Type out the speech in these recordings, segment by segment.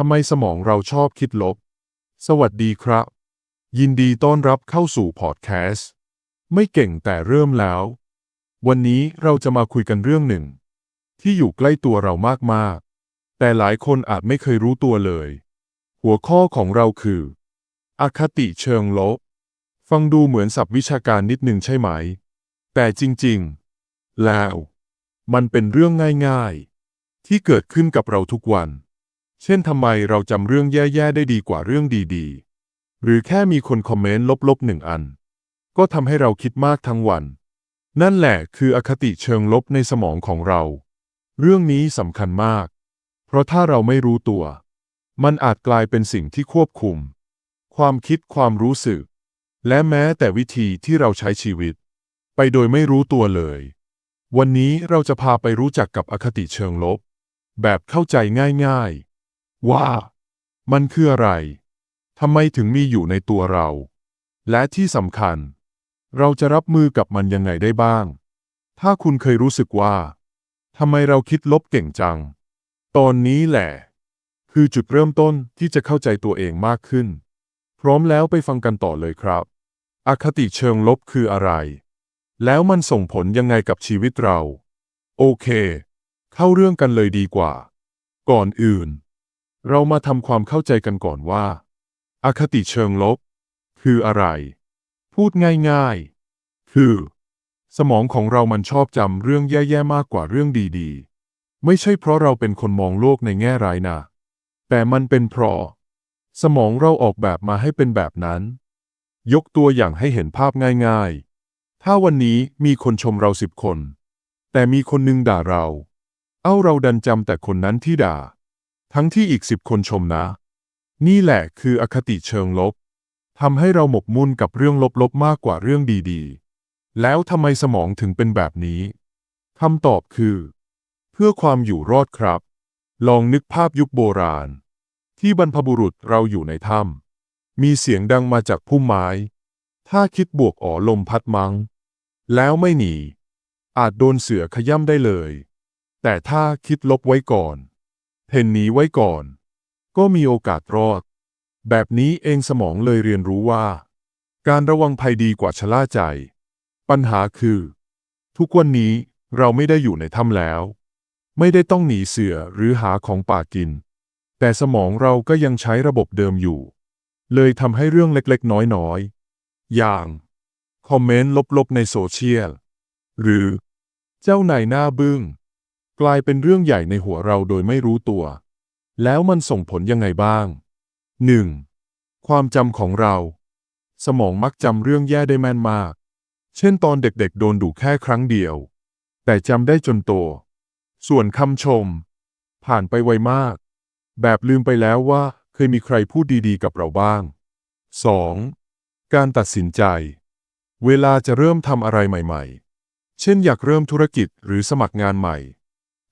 ทำไมสมองเราชอบคิดลบ สวัสดีครับ ยินดีต้อนรับเข้าสู่พอดแคสต์ ไม่เก่งแต่เริ่มแล้ว วันนี้เราจะมาคุยกันเรื่องหนึ่ง ที่อยู่ใกล้ตัวเรามาก ๆ แต่หลายคนอาจไม่เคยรู้ตัวเลย หัวข้อของเราคือ อคติเชิงลบ ฟังดูเหมือนศัพท์วิชาการนิดหนึ่งใช่ไหม แต่จริง ๆ แล้ว มันเป็นเรื่องง่าย ๆ ที่เกิดขึ้นกับเราทุกวัน เช่นทำไมเราจำเรื่องแย่ๆได้ดีกว่าเรื่องดีๆ หรือแค่มีคนคอมเมนต์ลบๆหนึ่งอัน ก็ทำให้เราคิดมากทั้งวัน นั่นแหละคืออคติเชิงลบในสมองของเรา เรื่องนี้สำคัญมาก เพราะถ้าเราไม่รู้ตัว มันอาจกลายเป็นสิ่งที่ควบคุม ความคิดความรู้สึก และแม้แต่วิธีที่เราใช้ชีวิต ไปโดยไม่รู้ตัวเลย วันนี้เราจะพาไปรู้จักกับอคติเชิงลบ แบบเข้าใจง่ายๆ ว่า มันคืออะไรทำไมถึงมีอยู่ในตัวเรา และที่สำคัญ เราจะรับมือกับมันยังไงได้บ้าง ถ้าคุณเคยรู้สึกว่าทำไมเราคิดลบเก่งจัง ตอนนี้แหละ คือจุดเริ่มต้นที่จะเข้าใจตัวเองมากขึ้น พร้อมแล้วไปฟังกันต่อเลยครับ อคติเชิงลบคืออะไร แล้วมันส่งผลยังไงกับชีวิตเรา โอเค เข้าเรื่องกันเลยดีกว่า ก่อนอื่น เรามาทำความเข้าใจกันก่อนว่า อคติเชิงลบ คืออะไร พูดง่ายๆ คือ สมองของเรามันชอบจำเรื่องแย่ๆมากกว่าเรื่องดีๆ ไม่ใช่เพราะเราเป็นคนมองโลกในแง่ร้ายนะ แต่มันเป็นเพราะ สมองเราออกแบบมาให้เป็นแบบนั้น ยกตัวอย่างให้เห็นภาพง่ายๆ ถ้าวันนี้มีคนชมเราสิบคน แต่มีคนหนึงด่าเรา เอ้าเราดันจำแต่คนนั้นที่ด่า ทั้งที่อีกสิบคนชมนะ นี่แหละคืออคติเชิงลบทำให้เราหมกมุ่นกับเรื่องลบๆมากกว่าเรื่องดีๆ แล้วทำไมสมองถึงเป็นแบบนี้คำตอบคือ เพื่อความอยู่รอดครับ ลองนึกภาพยุคโบราณ ที่บรรพบุรุษเราอยู่ในถ้ำมีเสียงดังมาจากพุ่มไม้ ถ้าคิดบวกอ๋อลมพัดมัง้ง แล้วไม่หนี อาจโดนเสือขย่ำได้เลย แต่ถ้าคิดลบไว้ก่อน เพนหนีไว้ก่อน ก็มีโอกาสรอด แบบนี้เองสมองเลยเรียนรู้ว่า การระวังภัยดีกว่าชะล่าใจ ปัญหาคือ ทุกวันนี้เราไม่ได้อยู่ในถ้ำแล้ว ไม่ได้ต้องหนีเสือหรือหาของป่ากิน แต่สมองเราก็ยังใช้ระบบเดิมอยู่ เลยทำให้เรื่องเล็กๆ น้อยๆ อย่าง คอมเมนต์ลบๆ ในโซเชียล หรือ เจ้านายหน้าบึ้ง กลายเป็นเรื่องใหญ่ในหัวเราโดยไม่รู้ตัว แล้วมันส่งผลยังไงบ้าง 1. ความจำของเรา สมองมักจำเรื่องแย่ได้แม่นมาก เช่นตอนเด็กๆ โดนดุแค่ครั้งเดียว แต่จำได้จนโต ส่วนคำชม ผ่านไปไวมาก แบบลืมไปแล้วว่าเคยมีใครพูดดีๆ กับเราบ้าง 2. การตัดสินใจ เวลาจะเริ่มทำอะไรใหม่ ๆ เช่นอยากเริ่มธุรกิจหรือสมัครงานใหม่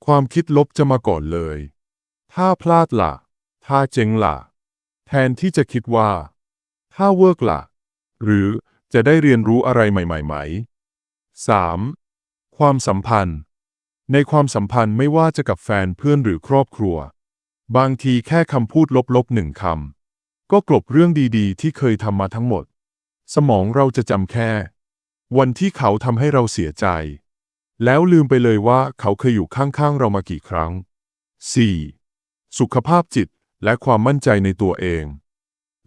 ความคิดลบจะมาก่อนเลย ถ้าพลาดล่ะ ถ้าเจ๊งล่ะ แทนที่จะคิดว่า ถ้าเวิร์กล่ะ หรือจะได้เรียนรู้อะไรใหม่ๆไหม 3. ความสัมพันธ์ ในความสัมพันธ์ไม่ว่าจะกับแฟนเพื่อนหรือครอบครัว บางทีแค่คำพูดลบๆหนึ่งคำ ก็กลบเรื่องดีๆ ที่เคยทำมาทั้งหมด สมองเราจะจำแค่ วันที่เขาทำให้เราเสียใจ แล้วลืมไปเลยว่าเขาเคยอยู่ข้างๆเรามากี่ครั้ง 4. สุขภาพจิตและความมั่นใจในตัวเอง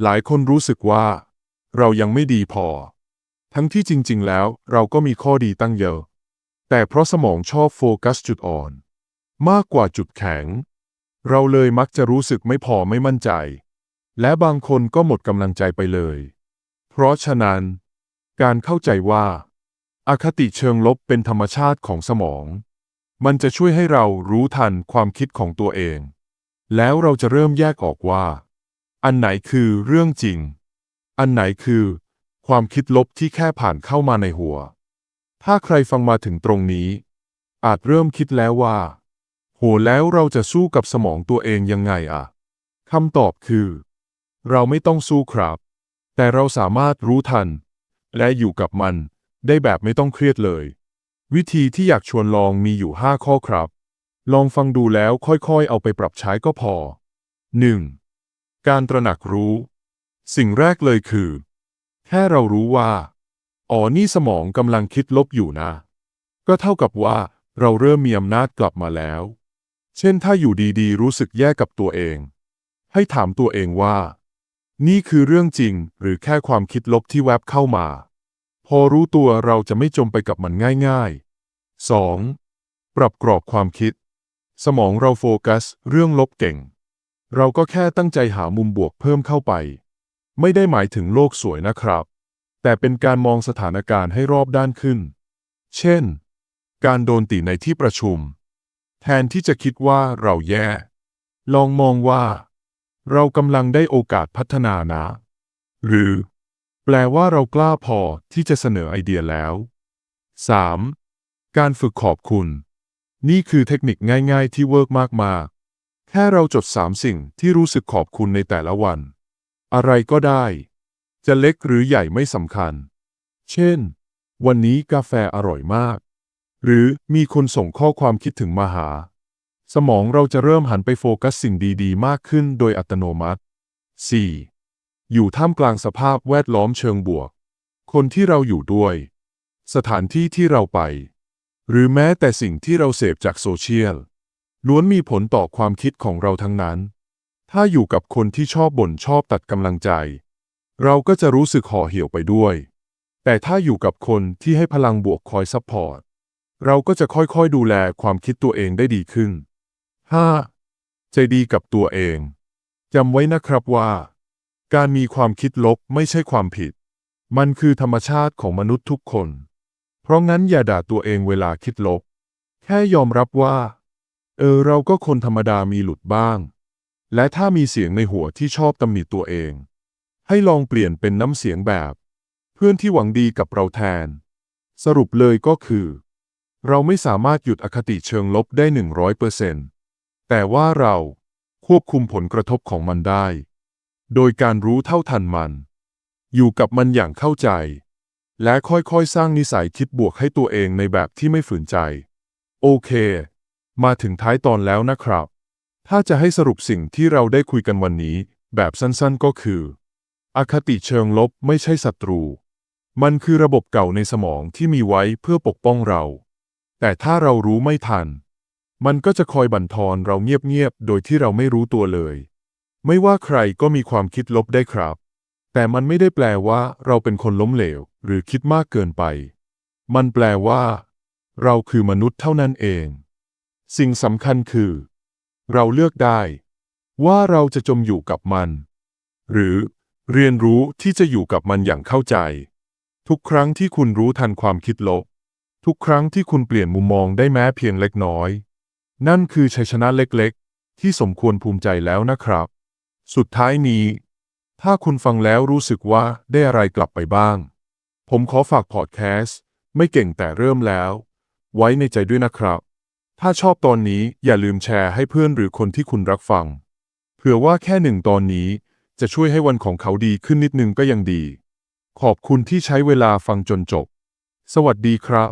หลายคนรู้สึกว่า เรายังไม่ดีพอ ทั้งที่จริง ๆ แล้วเราก็มีข้อดีตั้งเยอะ แต่เพราะสมองชอบโฟกัสจุดอ่อน มากกว่าจุดแข็ง เราเลยมักจะรู้สึกไม่พอไม่มั่นใจ และบางคนก็หมดกำลังใจไปเลย เพราะฉะนั้น การเข้าใจว่า อคติเชิงลบเป็นธรรมชาติของสมอง มันจะช่วยให้เรารู้ทันความคิดของตัวเอง แล้วเราจะเริ่มแยกออกว่า อันไหนคือเรื่องจริง อันไหนคือ ความคิดลบที่แค่ผ่านเข้ามาในหัว ถ้าใครฟังมาถึงตรงนี้ อาจเริ่มคิดแล้วว่า โหแล้วเราจะสู้กับสมองตัวเองยังไงอะคำตอบคือ เราไม่ต้องสู้ครับ แต่เราสามารถรู้ทัน และอยู่กับมัน ได้แบบไม่ต้องเครียดเลย วิธีที่อยากชวนลองมีอยู่ 5 ข้อครับ ลองฟังดูแล้วค่อยๆ เอาไปปรับใช้ก็พอ 1. การตระหนักรู้ สิ่งแรกเลยคือ แค่เรารู้ว่า อ๋อนี่สมองกำลังคิดลบอยู่นะ ก็เท่ากับว่าเราเริ่มมีอำนาจกลับมาแล้ว เช่นถ้าอยู่ดีๆ รู้สึกแย่กับตัวเอง ให้ถามตัวเองว่า นี่คือเรื่องจริงหรือแค่ความคิดลบที่แวบเข้ามา พอรู้ตัวเราจะไม่จมไปกับมันง่ายๆ 2. ปรับกรอบความคิด สมองเราโฟกัส เรื่องลบเก่ง เราก็แค่ตั้งใจหามุมบวกเพิ่มเข้าไป ไม่ได้หมายถึงโลกสวยนะครับ แต่เป็นการมองสถานการณ์ให้รอบด้านขึ้น เช่น การโดนติในที่ประชุม แทนที่จะคิดว่าเราแย่ ลองมองว่า เรากำลังได้โอกาสพัฒนานะ หรือ แปลว่าเรากล้าพอที่จะเสนอไอเดียแล้ว 3. การฝึกขอบคุณ นี่คือเทคนิคง่าย ๆ ที่เวิร์กมากๆแค่เราจด 3 สิ่งที่รู้สึกขอบคุณในแต่ละวัน อะไรก็ได้ จะเล็กหรือใหญ่ไม่สำคัญ เช่น วันนี้กาแฟอร่อยมาก หรือมีคนส่งข้อความคิดถึงมาหา สมองเราจะเริ่มหันไปโฟกัสสิ่งดี ๆ มากขึ้นโดยอัตโนมัติ 4. อยู่ท่ามกลางสภาพแวดล้อมเชิงบวก คนที่เราอยู่ด้วย สถานที่ที่เราไป หรือแม้แต่สิ่งที่เราเสพจากโซเชียล ล้วนมีผลต่อความคิดของเราทั้งนั้น ถ้าอยู่กับคนที่ชอบบ่นชอบตัดกำลังใจ เราก็จะรู้สึกห่อเหี่ยวไปด้วย แต่ถ้าอยู่กับคนที่ให้พลังบวกคอยซัพพอร์ต เราก็จะค่อยๆดูแลความคิดตัวเองได้ดีขึ้น 5. ใจดีกับตัวเอง จำไว้นะครับว่า การมีความคิดลบไม่ใช่ความผิด มันคือธรรมชาติของมนุษย์ทุกคน เพราะงั้นอย่าด่าตัวเองเวลาคิดลบ แค่ยอมรับว่า เออเราก็คนธรรมดามีหลุดบ้าง และถ้ามีเสียงในหัวที่ชอบตำหนิตัวเอง ให้ลองเปลี่ยนเป็นน้ำเสียงแบบ เพื่อนที่หวังดีกับเราแทน สรุปเลยก็คือ เราไม่สามารถหยุดอคติเชิงลบได้100%แต่ว่าเราควบคุมผลกระทบของมันได้ โดยการรู้เท่าทันมัน อยู่กับมันอย่างเข้าใจ และค่อยๆ สร้างนิสัยคิดบวกให้ตัวเองในแบบที่ไม่ฝืนใจ โอเค มาถึงท้ายตอนแล้วนะครับ ถ้าจะให้สรุปสิ่งที่เราได้คุยกันวันนี้ แบบสั้นๆก็คือ อคติเชิงลบไม่ใช่ศัตรู มันคือระบบเก่าในสมองที่มีไว้เพื่อปกป้องเรา แต่ถ้าเรารู้ไม่ทัน มันก็จะคอยบั่นทอนเราเงียบๆ โดยที่เราไม่รู้ตัวเลย ไม่ว่าใครก็มีความคิดลบได้ครับ แต่มันไม่ได้แปลว่าเราเป็นคนล้มเหลว หรือคิดมากเกินไป มันแปลว่า เราคือมนุษย์เท่านั้นเอง สิ่งสำคัญคือ เราเลือกได้ ว่าเราจะจมอยู่กับมัน หรือเรียนรู้ที่จะอยู่กับมันอย่างเข้าใจ ทุกครั้งที่คุณรู้ทันความคิดลบ ทุกครั้งที่คุณเปลี่ยนมุมมองได้แม้เพียงเล็กน้อย นั่นคือชัยชนะเล็กๆ ที่สมควรภูมิใจแล้วนะครับ สุดท้ายนี้ ถ้าคุณฟังแล้วรู้สึกว่าได้อะไรกลับไปบ้าง ผมขอฝากพอดแคสต์ ไม่เก่งแต่เริ่มแล้ว ไว้ในใจด้วยนะครับ ถ้าชอบตอนนี้อย่าลืมแชร์ให้เพื่อนหรือคนที่คุณรักฟัง เผื่อว่าแค่หนึ่งตอนนี้จะช่วยให้วันของเขาดีขึ้นนิดนึงก็ยังดี ขอบคุณที่ใช้เวลาฟังจนจบ สวัสดีครับ